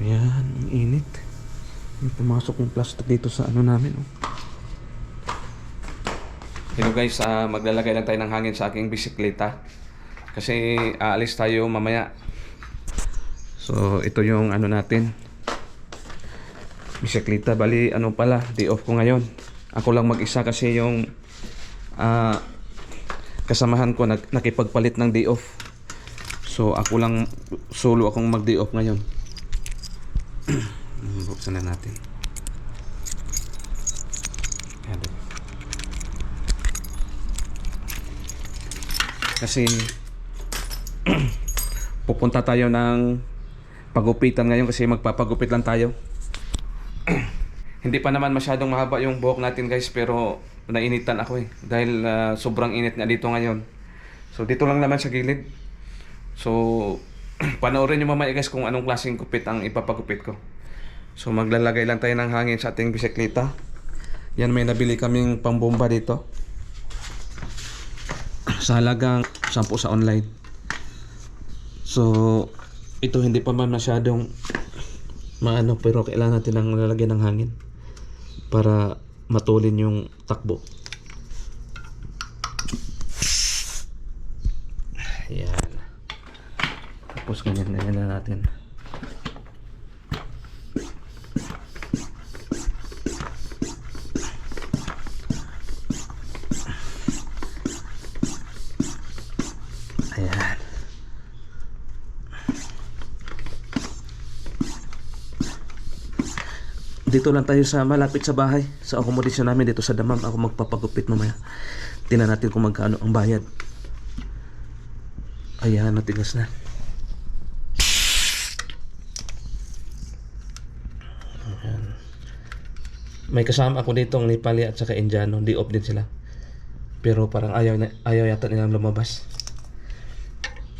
Ayan, ang init. May pumasok yung plastic dito sa ano namin. Oh. Hello guys, ah, maglalagay lang tayo ng hangin sa aking bisikleta. Kasi aalis tayo mamaya. So, ito yung ano natin. Bisikleta, bali ano pala, day off ko ngayon. Ako lang mag-isa kasi yung ah, kasamahan ko nag, nakipagpalit ng day off. So, ako lang solo akong mag-day off ngayon. Buksan na natin. Ayan. Kasi pupunta tayo ng pagupitan ngayon kasi magpapagupit lang tayo. Hindi pa naman masyadong mahaba yung buhok natin guys pero nainitan ako eh dahil ah, sobrang init nga dito ngayon. So dito lang naman sa gilid. So panoorin nyo mamaya guys kung anong klaseng gupit ang ipapagupit ko. So maglalagay lang tayo ng hangin sa ating bisikleta. Yan may nabili kaming pambomba dito. Sa halagang 10 sa online. So ito hindi pa man masyadong maano pero kailangan natin ng lalagyan ng hangin para matulin yung takbo. Ayan. Tapos ganyan ganyan na natin. Dito lang tayo sa malapit sa bahay. Sa accommodation namin dito sa Damam. Ako magpapagupit mamaya. Tingnan natin kung magkano ang bayad. Ayan, natigas na. Ayan. May kasama ako dito ang Nepali at saka Indiano. Di off din sila. Pero parang ayaw, na, ayaw yata nilang lumabas.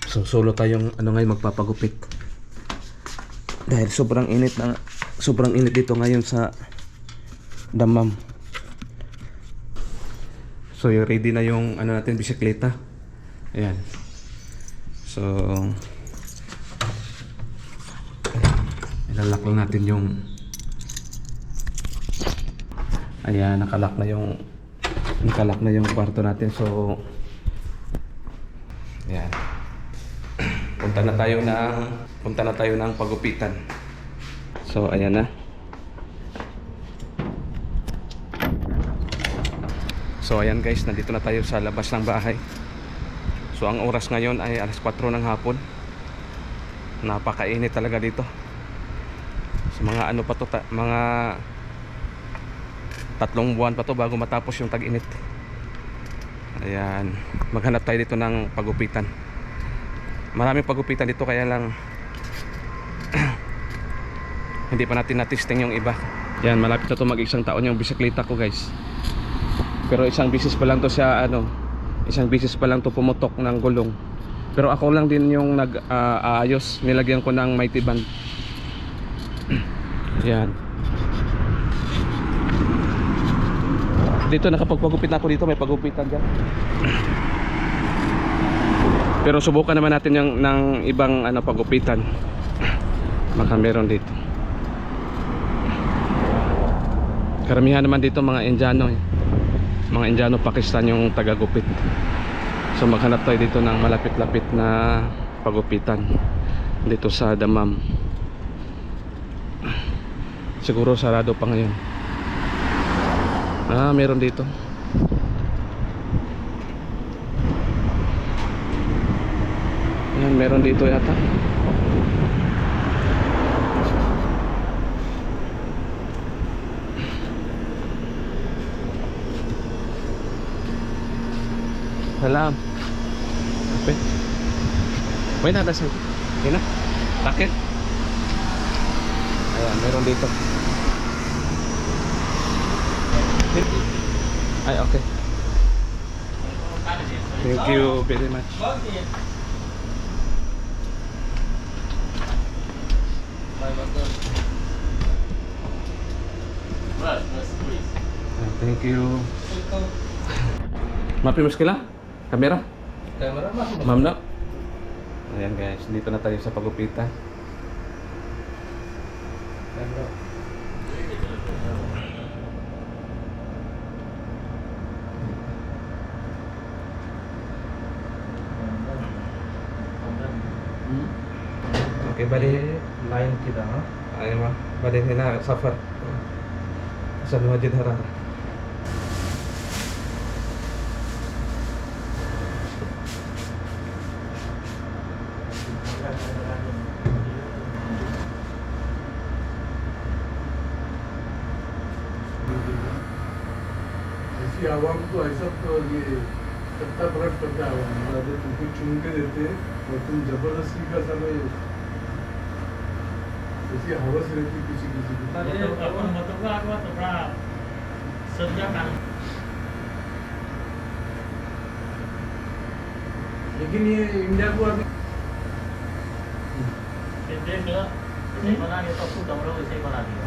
So solo tayong ano ngayon magpapagupit. Dahil sobrang init na sobrang init dito ngayon sa Damam. So yung ready na yung ano natin bisikleta. Ayan. So ilalak lang natin yung Ayan, nakalak na yung nakalak na yung kwarto natin. So Ayan. Punta na tayo ng punta na tayo ng pagupitan. So ayan na. So ayan guys, nandito na tayo sa labas ng bahay. So ang oras ngayon ay alas 4 ng hapon. Napakainit talaga dito. So mga ano pa to, ta- mga tatlong buwan pa to bago matapos yung tag-init. Ayan, maghanap tayo dito ng pagupitan. Maraming pagupitan dito kaya lang hindi pa natin na-testing yung iba. Yan, malapit na to mag-isang taon yung bisikleta ko guys. Pero isang bisis pa lang to siya ano, isang bisis pa lang to pumutok ng gulong. Pero ako lang din yung nag-aayos, nilagyan ko ng mighty band. Yan. Dito nakapagpagupit na ako dito, may pagupitan dyan. Pero subukan naman natin yung ng ibang ano pagupitan. Baka meron dito. Karamihan naman dito mga Indiano eh. Mga Indiano Pakistan yung tagagupit. So maghanap tayo dito ng malapit-lapit na pagupitan dito sa Damam. Siguro sarado pa ngayon. Ah, meron dito. Ayan, meron dito yata. Salam. Apa? Wait na, tas. Yan na. Takit. Ayan, meron dito. Ay, okay. Thank you very much. Thank you. Mapi muskila? Kamera? Kamera masuk. Mamna? Ayan guys, dito na tayo sa pagupitan. Okay, bali line kita ha. Ayun ma, bali na suffer. Sa masjid Harar. ऐसी आवाम को ऐसा तो ये सत्ता पलट करता है आवाम तुमको चुन के देते और तुम ज़बरदस्ती का समय ऐसी हवस रहती किसी किसी की। मतलब का तो का लेकिन ये इंडिया को अभी देख लो बना के सब कुछ हमरो वैसे ही बना दिया।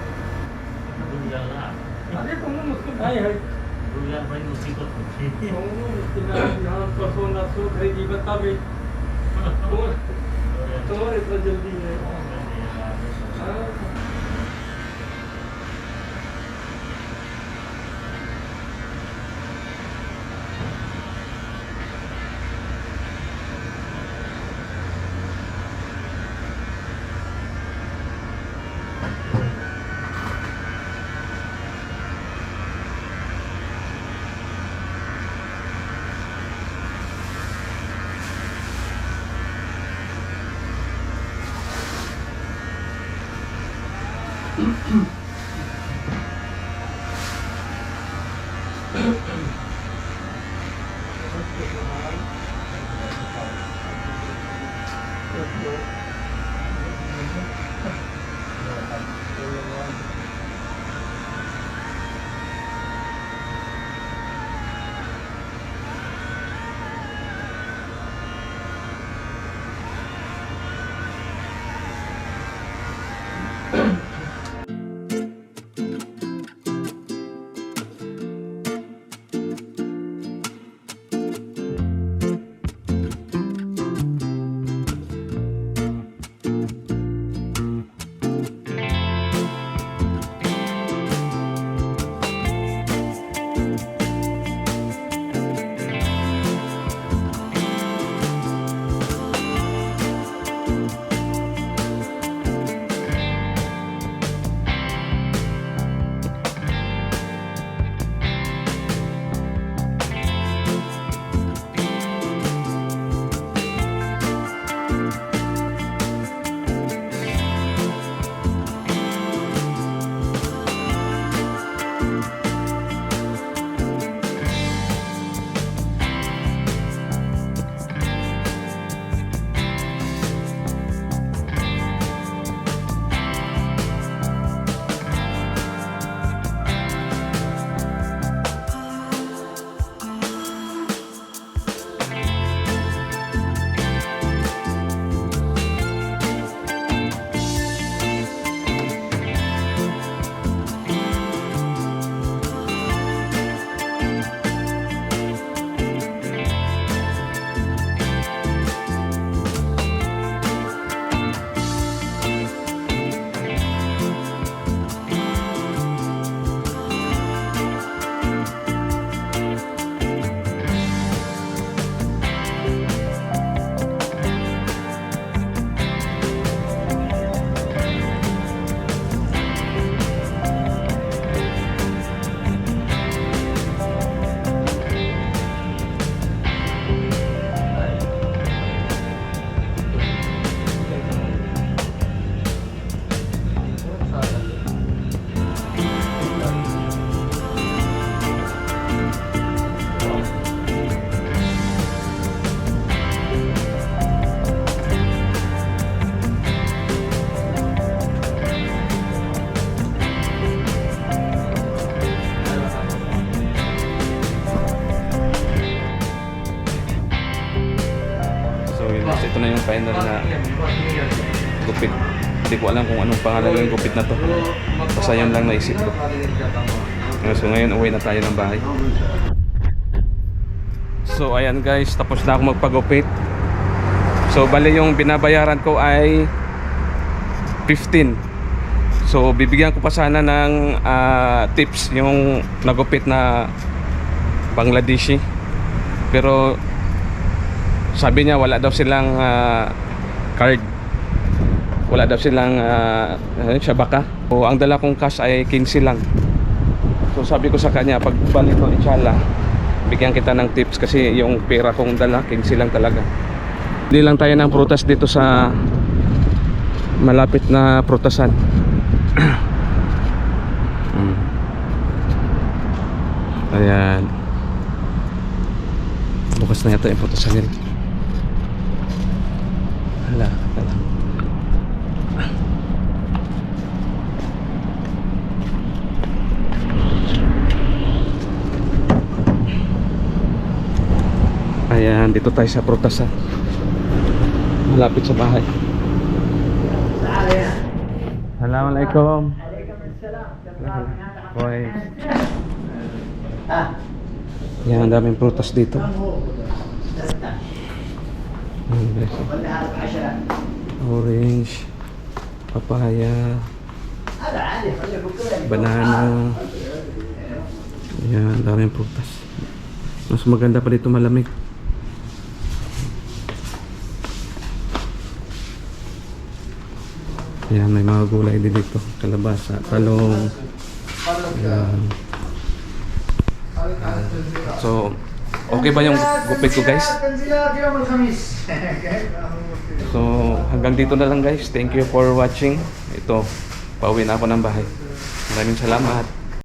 अरे तुम मुश्किल भाई है। तो तो इतना जल्दी Mm-hmm. Final na gupit. Hindi ko alam kung anong pangalan ng gupit na to. Basta yun lang naisip ko. So ngayon uwi na tayo ng bahay. So ayan guys, tapos na ako magpagupit. So bali yung binabayaran ko ay 15. So bibigyan ko pa sana ng ah, tips yung nagupit na Bangladeshi. Pero sabi niya wala daw silang ah, card. Wala daw silang uh, shabaka. O ang dala kong cash ay 15 lang. So sabi ko sa kanya pag balik ko inshallah bigyan kita ng tips kasi yung pera kong dala 15 lang talaga. Hindi lang tayo ng prutas dito sa malapit na prutasan. Mm. Ayan. Bukas na yata yung prutasan nila. Ayan, dito tayo sa prutasan. Malapit sa bahay. Assalamualaikum. Hoy. Yan, ang daming prutas dito. Orange, papaya, banana. Yan, ang daming prutas. Mas maganda pa dito malamig. Yan, may mga gulay din dito. Kalabasa, talong. Yan. So, okay ba yung gupit ko guys? So, hanggang dito na lang guys. Thank you for watching. Ito, pauwi na ako ng bahay. Maraming salamat.